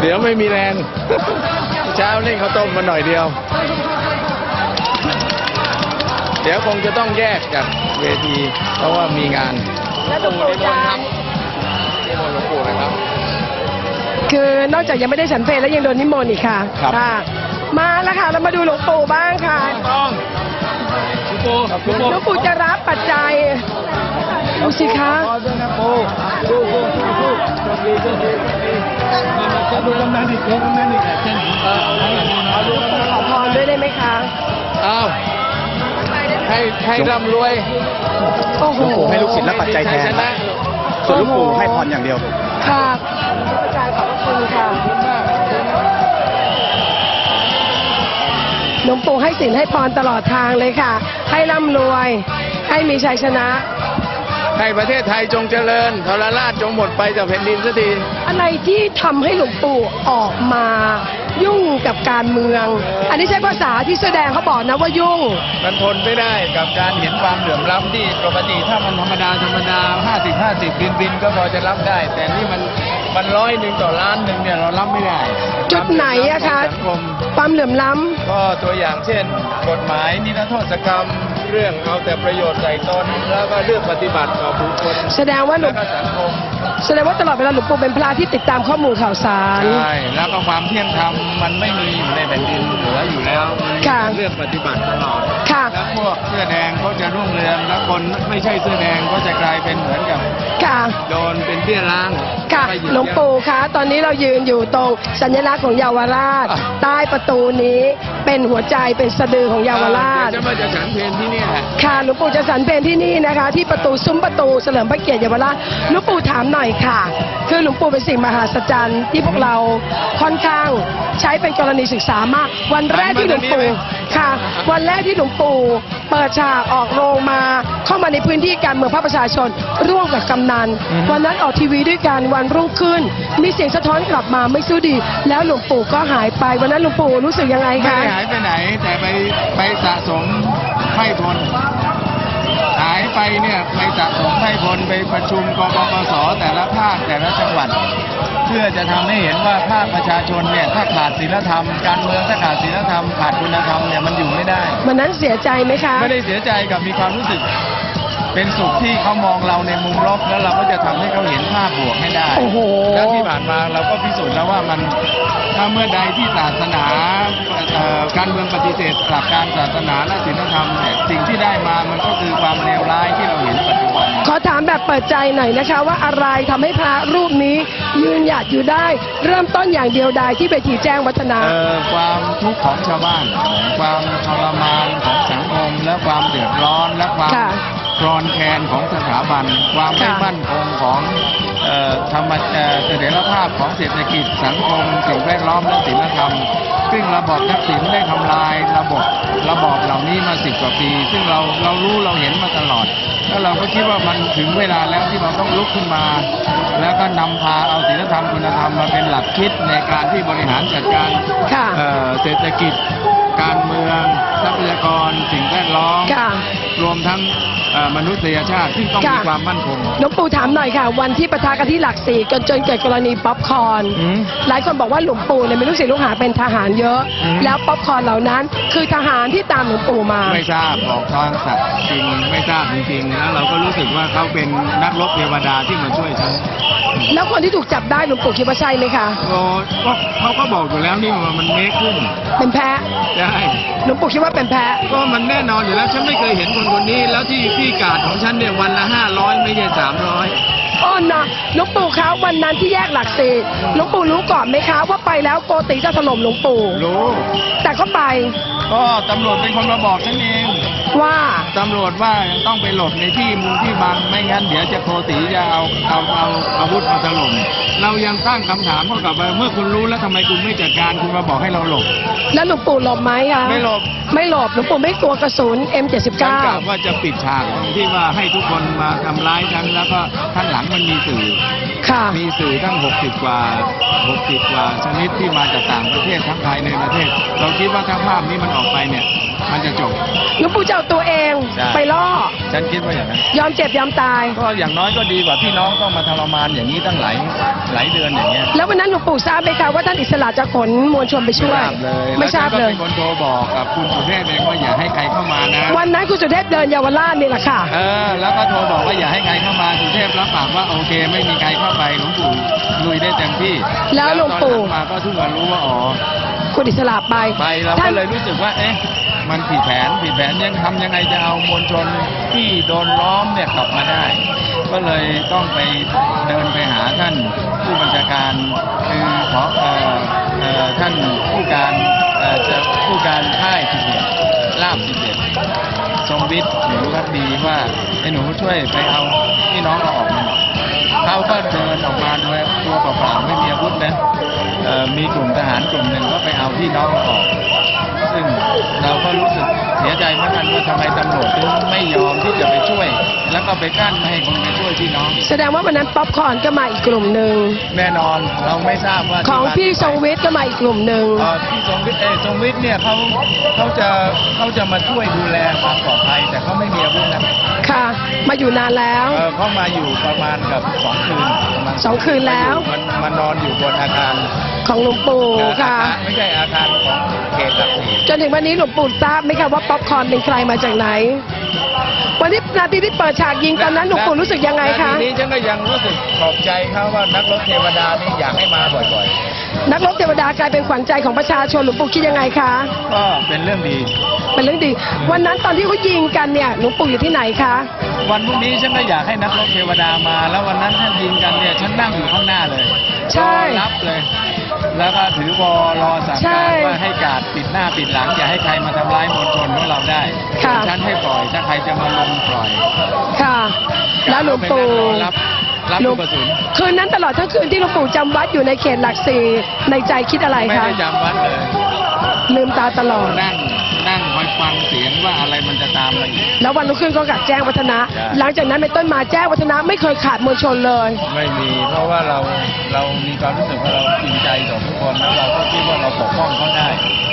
เดี๋ยวไม่มีแรงเช้าเล่นข้าวต้มมาหน่อยเดียว เดี๋ยวคงจะต้องแยกจากเวที เพราะว่ามีงานและหลวงปู่จานนิมนต์หลวงปู่นะครับ คือนอกจากยังไม่ได้ฉันเพลแล้วยังโดนนิมนต์อีกค่ะครับค่ะ มาแล้วค่ะ เรามาดูหลวงปู่บ้างค่ะ ต้องหลวงปู่หลวงปู่หลวงปู่จะรับปัจจัย ดูสิคะขอด้วยนะปู่สู้สู้สู้สู้โชคดีโชคดีจะดูกำนันอีกดูกำนันอีกเช่นเออเอาดูกำนันขอพรด้วยได้ไหมคะเอาให้ให้ร่ำรวยโอ้โหหลวงปู่ให้ลูกศิษย์รับปัจจัยแทนชัชนะส่วนหลูกปู่ให้พรอย่างเดียว ค่ะอาจารย์ขอบพระคุณค่ะหลวงปู่ให้สินให้พรตลอดทางเลยค่ะ ให้ร่ำรวย ให้มีชัยชนะ ให้ประเทศไทยจงเจริญทรราชจงหมดไปจากแผ่นดินสักที อะไรที่ทำให้หลวงปู่ออกมายุ่งกับการเมือง อันนี้ใช้ภาษาที่แสดงเขาบอกนะว่ายุ่ง มันทนไม่ได้กับการเห็นความเหลื่อมล้ำที่ปกติถ้ามันธรรมดาธรรมดา 50 50บินบินก็พอจะรับได้ แต่นี่มันมันร้อยหนึ่งต่อล้านหนึ่งเนี่ยเรารับไม่ได้จุดไหนอะคะสังคมความเหลื่อมล้ก็ตัวอย่างเช่น กฎหมายนิรโทษกรรม เรื่องเอาแต่ประโยชน์ใส่ตนแล้วก็เรื่องปฏิบัติต่อบุคคลำแสดงว่าหลแล้ววงก็สังคม แสดงว่าตลอดเวลาหลวงปู่เป็นพระที่ติดตามข้อมูลข่าวสาร ใช่แล้วก็ความเที่ยงธรรมมันไม่มีอยู่ในแผ่นดินเหลืออยู่แล้วมันมีค่ะเรื่องปฏิบัติตลอดค่ะแล้วพวกเสื้อแดงก็จะรุ่งเรืองแล้วคนไม่ใช่เสื้อแดงก็จะกลายเป็นเหมือนกับค่ะโดนเป็นเบี้ยล้างค่ะไปเหยียบหลวงปู่คะตอนนี้เรายืนอยู่ตรงสัญลักษณ์ของเยาวราชอะใต้ประตูนี้เป็นหัวใจเป็นสะดือของเยาวราชเดี๋ยวจะมาจะฉันเพลที่นี่แหละค่ะหลวงปู่จะสันเพนที่นี่นะคะ ที่ประตูซุ้มประตูเฉลิมพระเกียรติเยาวราชหลวงปู่ถามหน่อยค่ะ คือหลวงปู่เป็นสิ่งมหัศจรรย์ที่พวกเราค่อนข้างใช้เป็นกรณีศึกษามาก วันแรกที่หลวงปู่ค่ะ วันแรกที่หลวงปู่เปิดฉากออกโรงมาเข้ามาในพื้นที่การเมืองภาคประชาชน ร่วมกับกำนัน วันนั้นออกทีวีด้วยกันวันรุ่งขึ้น มีเสียงสะท้อนกลับมาไม่สู้ดี แล้วหลวงปู่ก็หายไป วันนั้นหลวงปู่รู้สึกยังไงไม่คะได้หายไปไหนแต่ไปไปสะสมไพ่พลหาย ไปเนี่ยไปสะสมไพ่พลไปประชุมกปปสแต่ละภาคแต่ละจังหวัด เพื่อจะทำให้เห็นว่าภาคประชาชนเนี่ยถ้าขาดศีลธรรมการเมืองถ้าขาดศีลธรรมขาดคุณธรรมเนี่ยมันอยู่ไม่ได้วันนั้นเสียใจไหมคะ ไม่ได้เสียใจกับมีความรู้สึก เป็นสุขที่เขามองเราในมุมลบแล้วเราก็จะทำให้เขาเห็นภาพบวกให้ได้โอ้โห แล้วที่ผ่านมาเราก็พิสูจน์แล้วว่ามันถ้าเมื่อใดที่ศาสนาเอ่อการเมืองปฏิเสธหลักการศาสนาและศีลธรรมเนี่ยสิ่งที่ได้มามันก็คือความเลวร้ายที่เราเห็นปัจจุบัน ขอถามแบบเปิดใจหน่อยนะคะ ว่าอะไรทำให้พระรูปนี้ยืนหยัดอยู่ได้ เริ่มต้นอย่างเดียวดายที่เวทีแจ้งวัฒนะเอ่อความทุกข์ของชาวบ้าน ความทรมานของสังคม และความเดือดร้อน และความค่ะ คลอนแคลนของสถาบัน ความไม่ค่ะมั่นคงของเอ่อธรรมเอ่อเสถียรภาพของเศรษฐกิจสังคมสิ่งแวดล้อมและศีลธรรม ซึ่งระบอบทักษิณได้ทำลายระบบระบอบเหล่านี้มาสิบกว่าปี ซึ่งเราเรารู้เราเห็นมาตลอด แล้วเราก็คิดว่ามันถึงเวลาแล้วที่เราต้องลุกขึ้นมา แล้วก็นำพาเอาศีลธรรมคุณธรรมมาเป็นหลักคิดในการที่บริหารจัดการค่ะเอ่อเศรษฐกิจ การเมืองทรัพยากรสิ่งแวดล้อมค่ะรวมทั้งเอ่อ มนุษยชาติที่ต้องมีค่ะความมั่นคง หลวงปู่ถามหน่อยค่ะ วันที่ประทะกันที่หลักสี่จนจนเกิดกรณีป๊อปคอร์นอืมหลายคนบอกว่าหลวงปู่เนี่ยมีลูกศิษย์ลูกหาเป็นทหารเยอะอืมแล้วป๊อปคอร์นเหล่านั้น คือทหารที่ตามหลวงปู่มา ไม่ทราบบอกทางสัตว์จริงไม่ทราบจริงๆแล้วเราก็รู้สึกว่าเขาเป็นนักรบเทวดาที่มาช่วยฉันแล้วคนที่ถูกจับได้หลวงปู่คิดว่าใช่ไหมคะโอ้ก็เขาก็บอกอยู่แล้วนี่ว่ามันเมคขึ้น เป็นแพะใช่หลวงปู่คิดว่าเป็นแพะก็มันแน่นอนอยู่แล้วฉันไม่เคยเห็นคนคนนี้แล้วที่ที่การดของฉันเนี่ยวันละห้าร้อยไม่ใช่สามร้อย อ้อนนะหลวงปู่คะวันนั้นที่แยกหลักสี่หลวงปู่รู้ก่อนไหมคะ ว่าไปแล้วโกติจะถล่มหลวงปู่ รู้ แต่ก็ไป ก็ตำรวจเป็นคนมาบอกฉันเอง ว่าตำรวจว่าต้องไปหลบในที่มุมที่บังไม่งั้นเดี๋ยวจะโคตีจะเอาเอาเอาอาวุธมาถล่มเรายังตั้งคำถามเท่ากับว่าเมื่อคุณรู้แล้วทำไมคุณไม่จัดการคุณมาบอกให้เราหลบ แล้วหลวงปู่หลบไหมคะไม่หลบไม่หลบหลวงปู่ไม่กลัวกระสุน M79 ฉันกะว่าจะปิดฉากตรงที่ว่าให้ทุกคนมาทำร้ายฉันแล้วก็ข้างหลังมันมีสื่อค่ะมีสื่อตั้ง 60 กว่า 60 กว่าชนิดที่มาจากต่างประเทศทั้งภายในประเทศ เราคิดว่าถ้าภาพนี้มันออกไปเนี่ย มันจะจบ หลวงปู่จะเอาตัวเองใช่ ไปล่อ ฉันคิดว่าอย่างนั้น ยอมเจ็บยอมตาย ก็อย่างน้อยก็ดีกว่าพี่น้องต้องมาทรมานอย่างนี้ตั้งหลายหลายเดือนอย่างเงี้ยแล้ววันนั้นหลวงปู่ทราบไหมคะว่าท่านอิสระจะขนมวลชนไปช่วยไม่ทราบแวเลฉันก็ยเป็นคนโทรบอกกับคุณสุเทพเองว่าอย่าให้ใครเข้ามานะ วันนั้นคุณสุเทพเดินเยาวราชนี่แหละค่ะ เออ แล้วก็โทรบอกว่าอย่าให้ใครเข้ามาสุเทพรับปากว่าโอเค ไม่มีใครเข้าไปหลวงปู่ลุยได้เต็มที่แล้วหลวงปู่ ตอนหลัมาก็เพิ่งมารู้ว่าอ๋อ คุณอิสระไปไปเราท่าก็น เลยรู้สึกว่าเอ๊ะ มันผิดแผนผิดแผนยังทำยังไงจะเอามวลชนที่โดนล้อมเนี่ยกลับมาได้ ก็เลยต้องไปเดินไปหาท่านผู้บัญชาการคือขอท่านผู้การจะผู้การค่ายสิบเอ็ดลาบสิบเอ็ดทรงวิทย์หนูรักดีว่าไอ้หนูช่วยไปเอาพี่น้องเราออกมาเขาก็เดินออกมาโดยตัวเปล่าๆไม่มีอาวุธนะมีกลุ่มทหารกลุ่มหนึ่งก็ไปเอาพี่น้องเราออก เราก็รู้สึกเสียใจเหมือนกันว่าทำไมตำรวจถึงไม่ยอมที่จะไปช่วย แล้วก็ไปกั้นไม่ให้คนไปช่วยพี่น้อง แสดงว่าวันนั้นป๊อปคอร์นก็มาอีกกลุ่มหนึ่ง แน่นอนเราไม่ทราบว่าของที่บ้านพี่ทรงวิทย์ก็มาอีกกลุ่มหนึ่ง เอ่อพี่ทรงวิทย์เออทรงวิทย์เนี่ยเขาเขาจะเขาจะมาช่วยดูแลความปลอดภัยแต่เขาไม่มีอาวุธนะค่ะ มาอยู่นานแล้ว เออเขามาอยู่ประมาณกับสองคืนประมาณ สองคืนแล้ว มันมานอนอยู่บนอาคารของหลวงปู่ค่ะ อาารไม่ใช่อาคารของเขตหลักสี่จนถึงวันนี้หลวงปู่ทราบไหมคะว่าป๊อปคอร์นเป็นใครมาจากไหน วันที่นาทีที่เปิดฉากยิงตอนนั้นหลวงปู่รู้สึกยังไงคะทีนี้ฉันก็ยังรู้สึกขอบใจเขาว่านักรบเทวดานี่อยากให้มาบ่อยนักรบเทวดากลายเป็นขวัญใจของประชาชนหลวงปู่คิดยังไงคะๆก็เป็นเรื่องดี เป็นเรื่องดี วันนั้นตอนที่เขายิงกันเนี่ยหลวงปู่อยู่ที่ไหนคะ วันพรุ่งนี้ฉันก็อยากให้นักรบเทวดามา แล้ววันนั้นท่านยิงกันเนี่ยฉันนั่งอยู่ข้างหน้าเลยใช่รอรับเลย แล้วก็ถือวอรอสั่งใช่การว่าให้การดปิดหน้าปิดหลังอย่าให้ใครมาทำร้ายมวลชนของเราได้ค่ะ ฉันให้ปล่อยถ้าใครจะมาลงปล่อยค่ะ แล้วหลวงปู่รับรับ หลลูวกงกระสุน คืนนั้นตลอดทั้งคืนที่หลวงปู่จำวัดอยู่ในเขตหลักสี่ในใจคิดอะไรไม่คะได้จำวัดเลยลืมตาตลอด นั่งนั่งคอย ฟังเสียงว่าอะไรมันจะตามมาอีก แล้ววันรุ่งขึ้นก็กลับแจ้งวัฒนะ ใช่ หลังจากนั้นเป็นต้นมาแจ้งวัฒนะไม่เคยขาดมวลชนเลย ไม่มีเพราะว่าเราเรามีความรู้สึกว่าเราจริงใจต่อทุกคนแล้วเราก็คิดว่าเราปกป้องเขาได้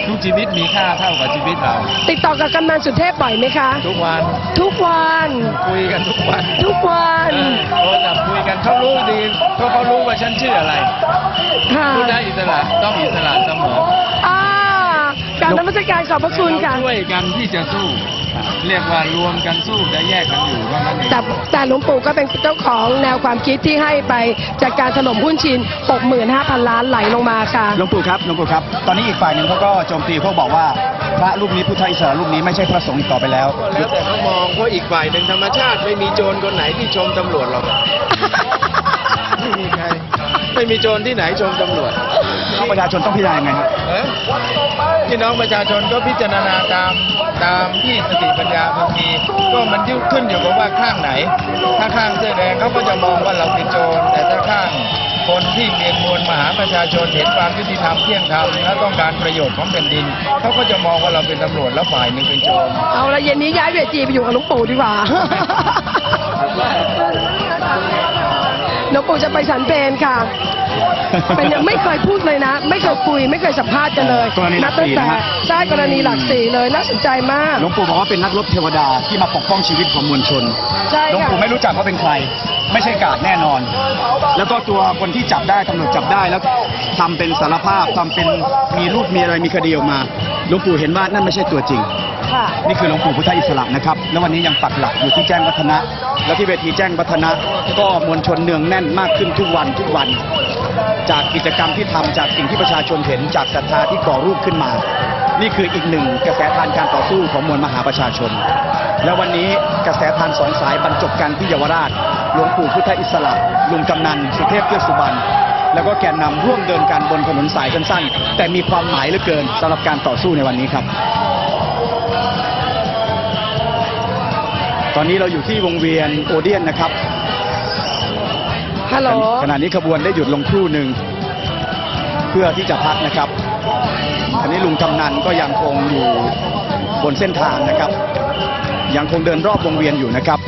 ทุกชีวิตมีค่าเท่ากับชีวิตเรา ติดต่อกับกำนันสุเทพบ่อยไหมคะ ทุกวันทุกวัน คุยกันทุกวันทุกวัน เออโทรศัพท์คุยกันเขารู้ดีเพราะเขารู้ว่าฉันชื่ออะไรค่ะพูดได้อิสระต้องอิสระเสมอ อ่า การนมัสการขอบพระคุณค่ะ เราช่วยกันที่จะสู้ เรียกว่ารวมกันสู้จะแยกกันอยู่เท่านั้นเองแต่แต่หลวงปู่ก็เป็นเจ้าของแนวความคิดที่ให้ไปจากการถล่มหุ้นชิน65,000 ล้านไหลลงมาค่ะ หลวงปู่ครับหลวงปู่ครับ ตอนนี้อีกฝ่ายหนึ่งเขาก็โจมตีพวกบอกว่าพระรูปนี้พุทธอิสระรูปนี้ไม่ใช่พระสงฆ์อีกต่อไปแล้วก็แล้วแต่เขามองเพราะอีกฝ่ายหนึ่งธรรมชาติไม่มีโจรคนไหนที่ชมตำรวจหรอกไม่มีใครไม่มีโจรที่ไหนชมตำรวจน้องประชาชนต้องพิจารณายังไงครับ เอ้ย พี่น้องประชาชนก็พิจารณาตามตามที่สติปัญญาบางทีก็มันยุ่ขึ้นอยู่กับว่าข้างไหน ถ้าข้างเสื้อแดงเขาก็จะมองว่าเราเป็นโจรแต่ถ้าข้างคนที่เมียนมวลมหาประชาชนเห็นความยุติธรรมเที่ยงธรรมและต้องการประโยชน์ของแผ่นดินเขาก็จะมองว่าเราเป็นตำรวจแล้วฝ่ายหนึ่งเป็นโจรเอาละเย็นนี้ย้ายเวทีไปอยู่กับหลวงปู่ดีกว่า หลวงปู่จะไปสันเพนค่ะ เป็นยังไม่เคยพูดเลยนะ ไม่เคยคุยไม่เคยสัมภาษณ์กันเลยกรณีหลักนับตั้งสี่แต่นะฮะ ใช่กรณีหลักสี่เลยน่าสนใจมาก หลวงปู่บอกว่าเป็นนักรบเทวดาที่มาปกป้องชีวิตของมวลชน ใช่หลวงค่ะ ปู่ไม่รู้จักว่าเป็นใคร ไม่ใช่กาดแน่นอน แล้วก็ตัวคนที่จับได้ตำรวจจับได้แล้วทำเป็นสารภาพทำเป็นมีรูปมีอะไรมีคดีออกมา หลวงปู่เห็นว่านั่นไม่ใช่ตัวจริง ค่ะ นี่คือหลวงปู่พุทธอิสระนะครับ แล้ววันนี้ยังปักหลักอยู่ที่แจ้งวัฒนะ แล้วที่เวทีแจ้งวัฒนะ ก็มวลชนเนืองแน่นมากขึ้นทุกวันทุกวัน จากกิจกรรมที่ทำจากสิ่งที่ประชาชนเห็นจากศรัทธาที่ก่อรูปขึ้นมา นี่คืออีกหนึ่งกระแสทานการต่อสู้ของมวลมหาประชาชน แล้ววันนี้กระแสทานสองสายบรรจบกันที่เยาวราช หลวงปู่พุทธอิสระลุงกำนัน สุเทพเทือกสุบรรณแล้วก็แกนนำร่วมเดินกันบนถนนสายสั้นๆ แต่มีความหมายเหลือเกินสำหรับการต่อสู้ในวันนี้ครับ ตอนนี้เราอยู่ที่วงเวียนโอเดียนนะครับฮัลโหลขณะนี้ขบวนได้หยุดลงครู่หนึ่ง เพื่อที่จะพักนะครับอันนี้ลุงกำนันก็ยังคงอยู่บนเส้นทางนะครับ ยังคงเดินรอบวงเวียนอยู่นะครับ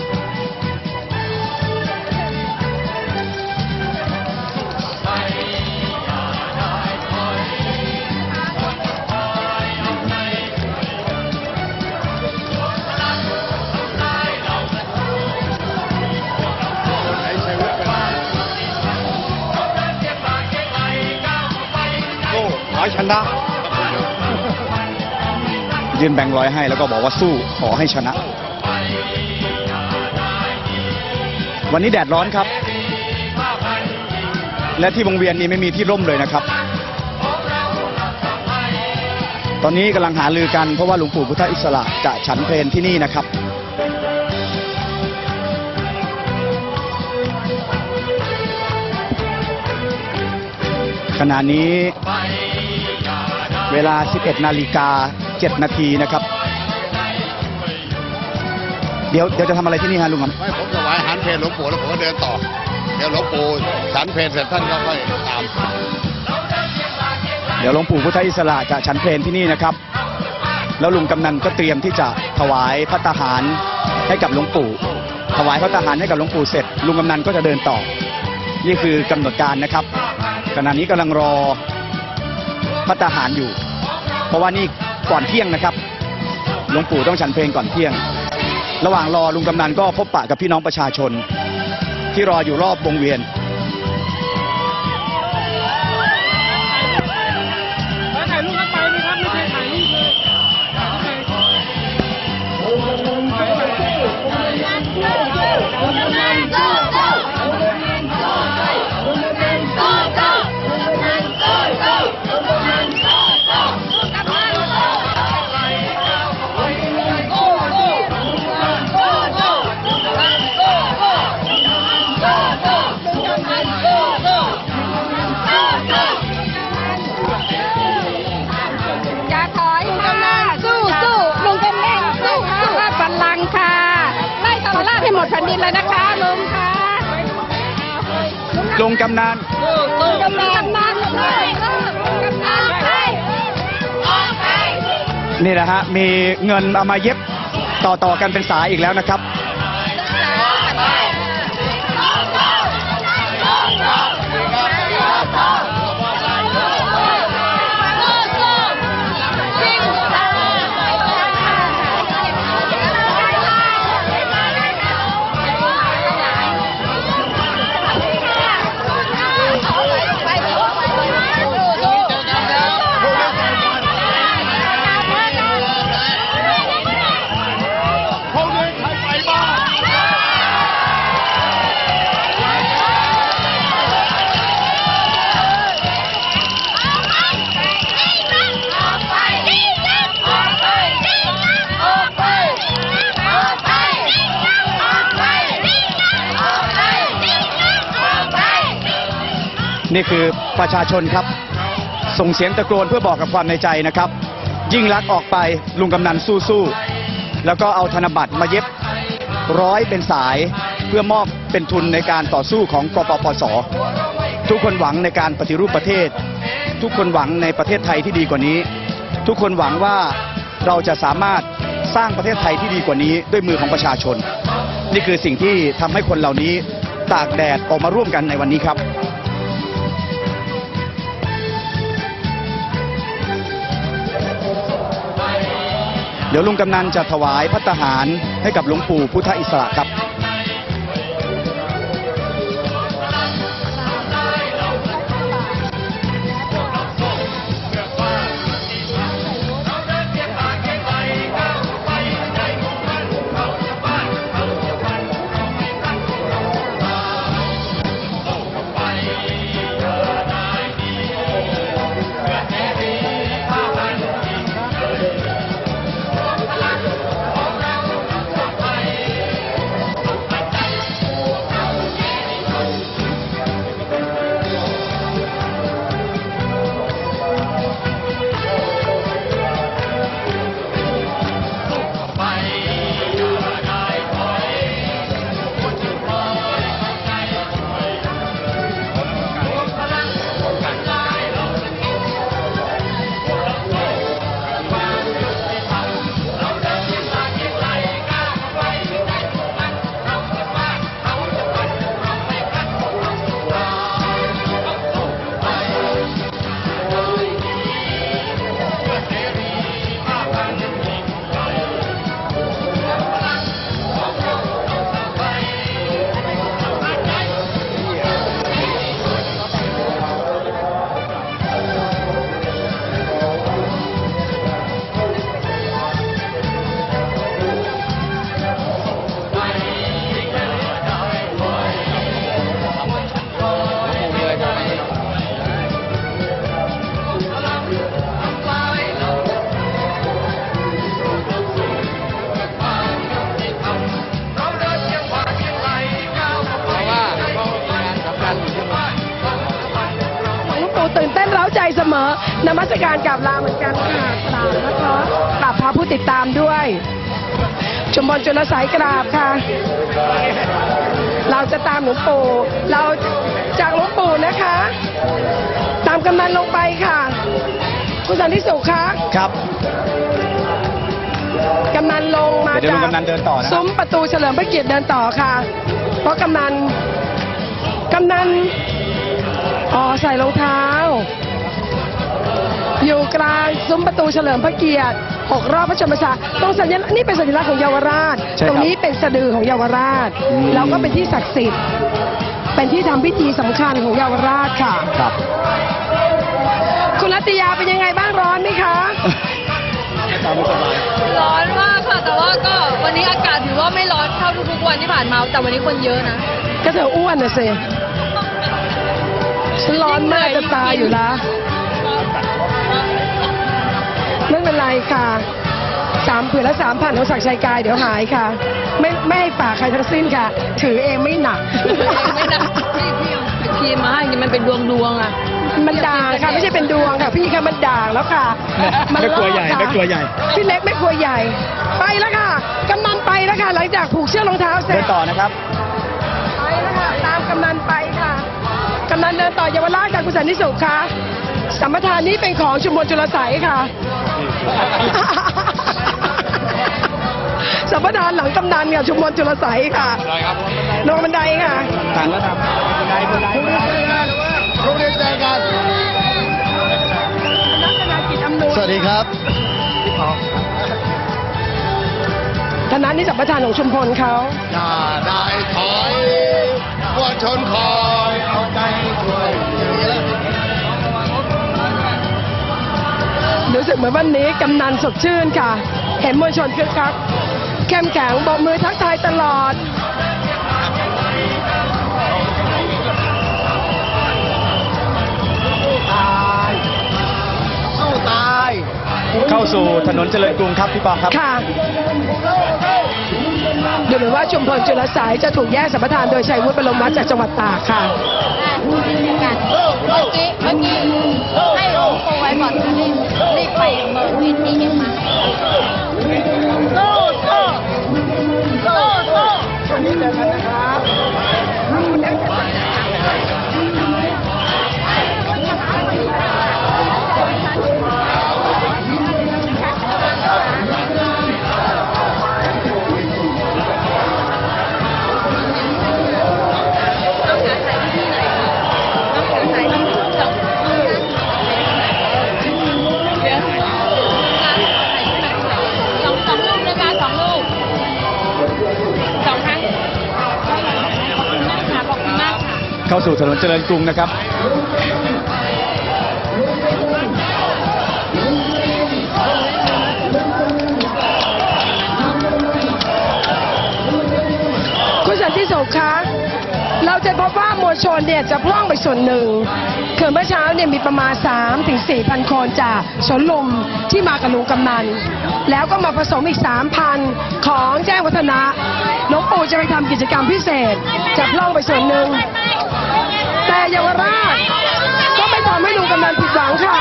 ยื่นแบงค์ร้อยให้แล้วก็บอกว่าสู้ขอให้ชนะ วันนี้แดดร้อนครับ และที่วงเวียนนี้ไม่มีที่ร่มเลยนะครับ ตอนนี้กำลังหาลือกันเพราะว่าหลวงปู่พุทธอิสระจะฉันเพลนที่นี่นะครับขณะนี้เวลา 11 นาฬิกา 7 นาทีนะครับ เดี๋ยวเดี๋ยวจะทำอะไรที่นี่ฮะลุงครับไม่ผมถวายอาหารเพลหลวงปู่แล้วผมก็เดินต่อ เดี๋ยวหลวงปู่ฉันเพลเสร็จท่านก็ค่อยตาม เดี๋ยวหลวงปู่พุทธอิสระจะฉันเพลนที่นี่นะครับ แล้วลุงกำนันก็เตรียมที่จะถวายพระตาหารให้กับหลวงปู่ ถวายพระตาหารให้กับหลวงปู่เสร็จ ลุงกำนันก็จะเดินต่อ นี่คือกำหนดการนะครับขณะนี้กำลังรอพระตาหารอยู่ เพราะว่านี่ ก่อนเที่ยงนะครับหลวงปู่ต้องฉันเพลงก่อนเที่ยง ระหว่างรอลุงกำนันก็พบปะกับพี่น้องประชาชน ที่รออยู่รอบวงเวียน ลุงกำนันลุงกำนันกำนันเลยลงกำนันใช่นี่นะฮะมีเงินเอามาเย็บต่อๆกันเป็นสายอีกแล้วนะครับ นี่คือประชาชนครับ ส่งเสียงตะโกนเพื่อบอกกับความในใจนะครับ ยิ่งรักออกไปลุงกำนันสู้ๆแล้วก็เอาธนบัตรมาเย็บร้อยเป็นสายเพื่อมอบเป็นทุนในการต่อสู้ของกปปส ทุกคนหวังในการปฏิรูปประเทศ ทุกคนหวังในประเทศไทยที่ดีกว่านี้ ทุกคนหวังว่าเราจะสามารถสร้างประเทศไทยที่ดีกว่านี้ด้วยมือของประชาชน นี่คือสิ่งที่ทำให้คนเหล่านี้ตากแดดออกมาร่วมกันในวันนี้ครับ เดี๋ยวลุงกำนันจะถวายพัตหารให้กับหลวงปู่พุทธอิสระครับ นมัสการกราบลาเหมือนกันค่ะกราบนะคะกราบพระผู้ติดตามด้วยชุมพลจุลสายกราบค่ะ เราจะตามหลวงปู่เราจากหลวงปู่นะคะ ตามกำนันลงไปค่ะ คุณสันติสุขคะครับกำนันลงมาเดี๋ยวจากดูกำนันเดินต่อนะครับซุ้มประตูเฉลิมพระเกียรติเดินต่อค่ะ เพราะกำนันกำนันอ๋อใส่รองเท้า อยู่กลางซุ้มประตูเฉลิมพระเกียรติหกรอบพระชนมพรรษาตรงสัญลักษณ์นี่เป็นสัญลักษณ์ของเยาวราช ใช่ครับตรงนี้เป็นสะดือของเยาวราช อืม แล้วก็เป็นที่ศักดิ์สิทธิ์ เป็นที่ทำพิธีสำคัญของเยาวราชค่ะ ครับ คุณรัตยาเป็นยังไงบ้างร้อนไหมคะตามไม่สบายร้อนมากค่ะแต่ว่าก็วันนี้อากาศถือว่าไม่ร้อนเท่าทุกๆวันที่ผ่านมาแต่วันนี้คนเยอะนะ ก็เธออ้วนน่ะสิฉันร้อนมากจะตายอยู่แล้ว ไม่เป็นไรค่ะสามผืนละสามพันของศักดิ์ชัยกายเดี๋ยวหายค่ะ ไม่ไม่ให้ฝากใครทั้งสิ้นค่ะ ถือเองไม่หนัก ไม่นะพี่พี่เอาครีมมาให้อย่างนี้มันเป็นดวงดวงๆอะมันด่างค่ะไม่ใช่เป็นดวงค่ะ พี่ค่ะมันด่างแล้วค่ะไม่กลัวใหญ่ลอกค่ะไม่กลัวใหญ่ พี่เล็กไม่กลัวใหญ่ ไปแล้วค่ะกำนันไปแล้วค่ะ หลังจากผูกเชือกรองเท้าเสร็เดิจนต่อนะครับ ไปแล้วค่ะตามกำนันไปค่ะกำนันเดินต่อเยาวราชค่ะคุณสันนิสุขค่ะ สัมปทานนี้เป็นของชุมพลจุลไสยค่ะ สัมปทานหลังกำนันค่ะชุมพลจุลไสยค่ะลงบันไดค่ะ ต่างระดับบันไดบันไดบันไดโรงเรียนเจอกันนักธนากิจอำนวยสวัสดีครับธนานี่สัมปทานของชุมพลเขาอย่าได้ถอยมวลชนคอยเอาใจช่วย รู้สึกเหมือนวันนี้กำนันสดชื่นค่ะ เห็นมวลชนคึกคักเข้มแข็งบอกมือทักทายตลอด สู้ตาย เข้าสู่ถนนเจริญกรุงครับพี่ปองครับ ค่ะดูเหมือนว่าชุมพลจุลสายจะถูกแยกสัมปทานโดยชัยวุฒิบรมวัฒน์จากจังหวัดตากค่ะ เมื่อกี้เมื่อกี้ให้หลวงปู่ไว้ ก่อนรีบรีบไปเบิกวิธีเองมาวันนี้เจอกันนะครับ เข้าสู่ถนนเจริญกรุงนะครับคุณสันติสุขคะเราจะพบว่ามวลชนเนี่ยจะพร่องไปส่วนหนึ่งคือเมื่อเช้าเนี่ยมีประมาณ 3 ถึง4,000คนจากสวนลมที่มากับลุงกำนัน แล้วก็มาผสมอีก3,000ของแจ้งวัฒนะหลวงปู่จะไปทำกิจกรรมพิเศษ จะพร่องไปส่วนหนึ่ง เยาวราชก็ไม่ทำให้ลุงกำนันผิดหวังค่ะ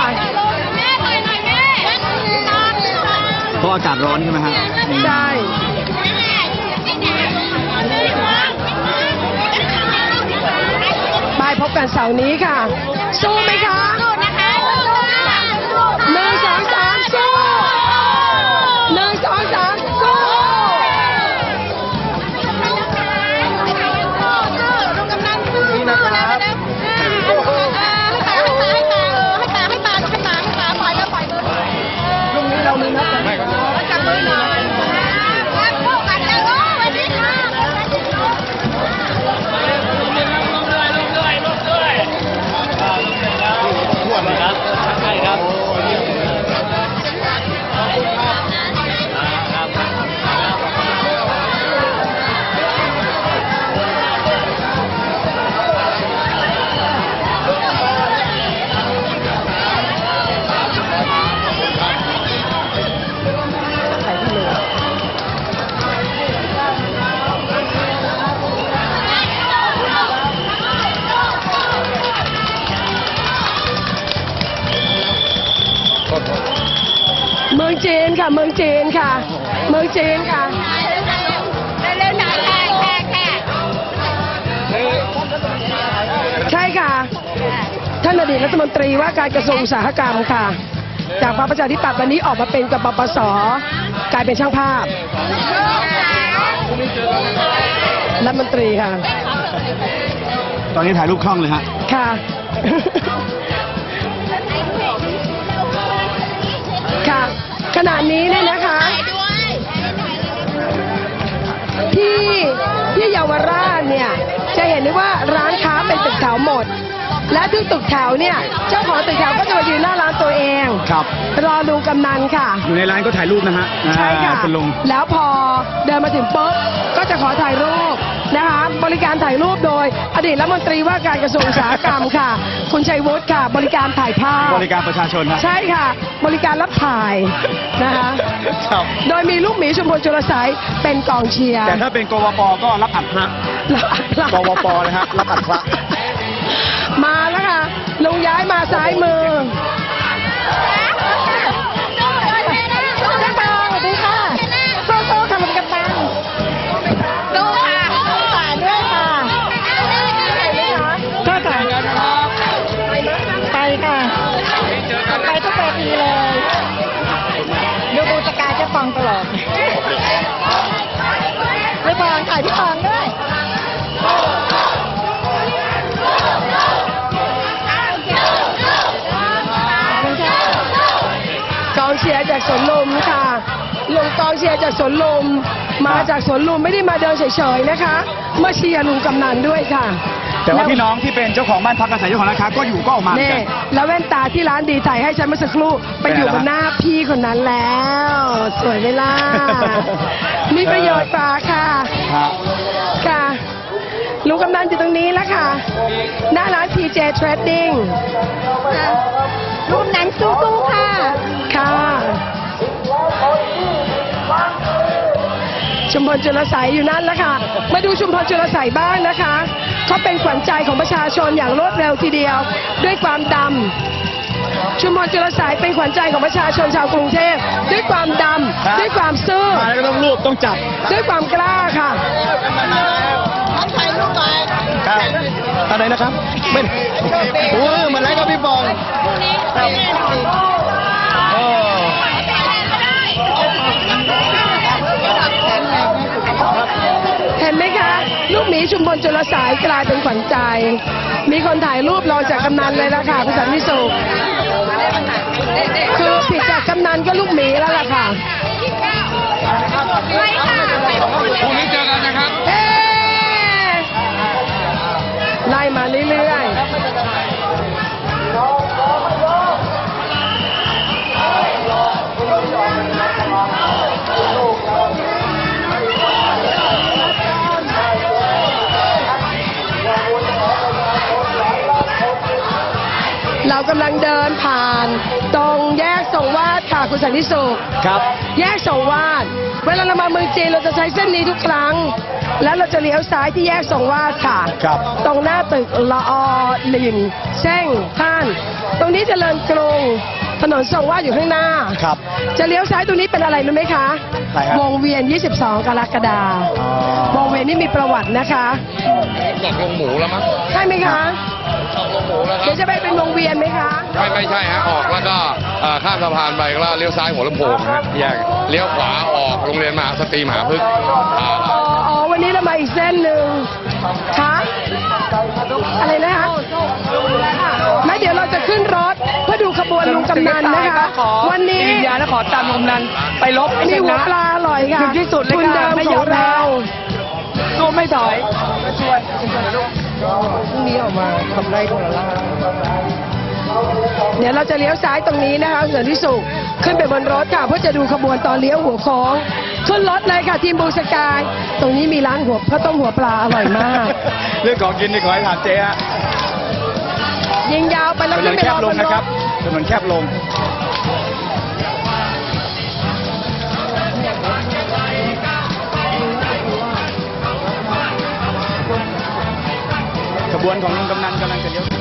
เพราะอากาศร้อนใช่ไหมฮะใช่ ไปพบกันเสาร์นี้ค่ะ สู้ไหมคะ เมืองจีนค่ะ เมืองจีนค่ะ เมืองจีนค่ะเร็วๆหน่อยแค่แค่แค่ใช่ค่ะ ท่านอดีตรัฐมนตรีว่าการกระทรวงอุตสาหกรรมค่ะ จากพรรคประชาธิปัตย์วันนี้ออกมาเป็นกับปปสกลายเป็นช่างภาพรัฐมนตรีค่ะ ตอนนี้ถ่ายรูปคล่องเลยฮะ ค่ะ ค่ะ ขณะนี้เนี่ยนะคะ ที่ที่เยาวราชเนี่ย จะเห็นได้ว่าร้านค้าเป็นตึกแถวหมด และทุกตึกแถวเนี่ย เจ้าของตึกแถวก็จะมายืนหน้าร้านตัวเองครับ รอลุงกำนันค่ะ อยู่ในร้านก็ถ่ายรูปนะฮะใช่ค่ะ อ่าคุณลุง แล้วพอเดินมาถึงปุ๊บก็จะขอถ่ายรูป นะคะบริการถ่ายรูปโดย อดีตรัฐมนตรีว่าการกระทรวงอุตสาหกรรมค่ะ คุณชัยวุฒิค่ะ บริการถ่ายภาพ บริการประชาชนฮะใช่ค่ะ บริการรับถ่ายนะคะ ครับ โดยมีลูกหมีชุมพลจุลสายเป็นกองเชียร์แต่ถ้าเป็นกวปก็รับอัดพระรับอัดพระกวปนะฮะรับอัดพระมาแล้วค่ะลุงย้ายมาซ้ายมือ พี่ปองถ่ายพี่ฟางด้วยกองเชียร์จากสวนลมค่ะลุงกองเชียร์จากสวนลม มาจากสวนลุมไม่ได้มาเดินเฉยๆนะคะ มาเชียร์ลุงกำนันด้วยค่ะ แต่ว่าพี่น้องที่เป็นเจ้าของบ้านพักอาศัยเจ้าของร้านค้าก็อยู่ก็ออกมาเหมือนเน่กัน แล้วแว่นตาที่ร้านดีถ่ายให้ฉันเมื่อสักครู่ไปอยู่บนหน้าพี่คนนั้นแล้ว สวยไหมล่ะ มีประโยชน์กว่าค่ะฮะค่ะลุงกำนันอยู่ตรงนี้แล้วค่ะ หน้าร้าน TJ Trading รูปนั้นสู้ๆค่ะ ค่ะ ชุมพลจุลใสยอยู่นั่นแล้วค่ะ มาดูชุมพลจุลใสยบ้างนะคะ เขาเป็นขวัญใจของประชาชนอย่างรวดเร็วทีเดียว ด้วยความดำชุมพลจุลใสยเป็นขวัญใจของประชาชนชาวกรุงเทพด้วยความดำด้วยความซื่อมาแล้วก็ต้องรูปต้องจับด้วยความกล้าค่ะครับอะไรนะครับไม่โอ้ยมาแล้วครับพี่บอง ห็นไหมคะ ลูกหมีชุมพลจุลสายกลายเป็นขวัญใจ มีคนถ่ายรูปรองจากกำนันเลยละค่ะคุณสันติสุขคือผิดจากกำนันก็ลูกหมีแล้วล่ะค่ะพรุ่งนี้เจอกันนะครับเอ๊ะไล่มาเรื่อยๆ เรากำลังเดินผ่าน ตรงแยกทรงวาดค่ะคุณสันติสุขครับ แยกทรงวาดเวลาเรามาเมืองจีนเราจะใช้เส้นนี้ทุกครั้ง แล้วเราจะเลี้ยวซ้ายที่แยกทรงวาดค่ะครับ ตรงหน้าตึกละอหลินแช่งท่าน ตรงนี้เจริญกรุงถนนทรงวาดอยู่ข้างหน้า ครับ จะเลี้ยวซ้ายตรงนี้เป็นอะไรรู้ไหมคะใครครับ วงเวียน 22 กรกฎาคม วงเวียนนี่มีประวัตินะคะตกลงหมูแล้วมั้ง ใช่ไหมคะ ตกลงหมูแล้วคเดี๋รัยวบจะไปเป็นวงเวียนไหมคะ ไม่ไม่ใช่ฮะออกแล้วก็เอ่อข้ามสะพานไปแล้วเลี้ยวซ้ายหัวลำโพงฮะแยกเลี้ยวขวาออกโรงเรียนมหาสตรีมหาพฤกษ์อ่าอ๋ออ๋อวันนี้เรามาอีกเส้นหนึ่งคะอะไรนะคะไม่เดี๋ยวเราจะขึ้นรถเพื่อดูขบวนลุงกำนันนะคะวันนี้วิญญาณและขอตามกำนันไปลบให้มีชหัวนะปลาอร่อยค่ะถึงที่สุดเลยทุนค่ะเดิมไม่ขยอองมแพ้เรา สู้ไม่ถอย เดี๋ยวเราจะเลี้ยวซ้ายตรงนี้นะคะเสือที่สุขขึ้นไปบนรถค่ะเพื่อจะดูขบวนตอนเลี้ยวหัวโค้งขึ้นรถเลยค่ะทีมบูสกาย ตรงนี้มีร้านหัวข้าวต้มหัวปลาอร่อยมาก เรื่องของกินนี่ขอให้ถามเจ๊ฮะยิงยาวไปถแล้วนขึ้นนไปแครบอลบงนรนะครับถถนนแคบลง ขบวนของลุงกำนันกำลังจะเลี้ยว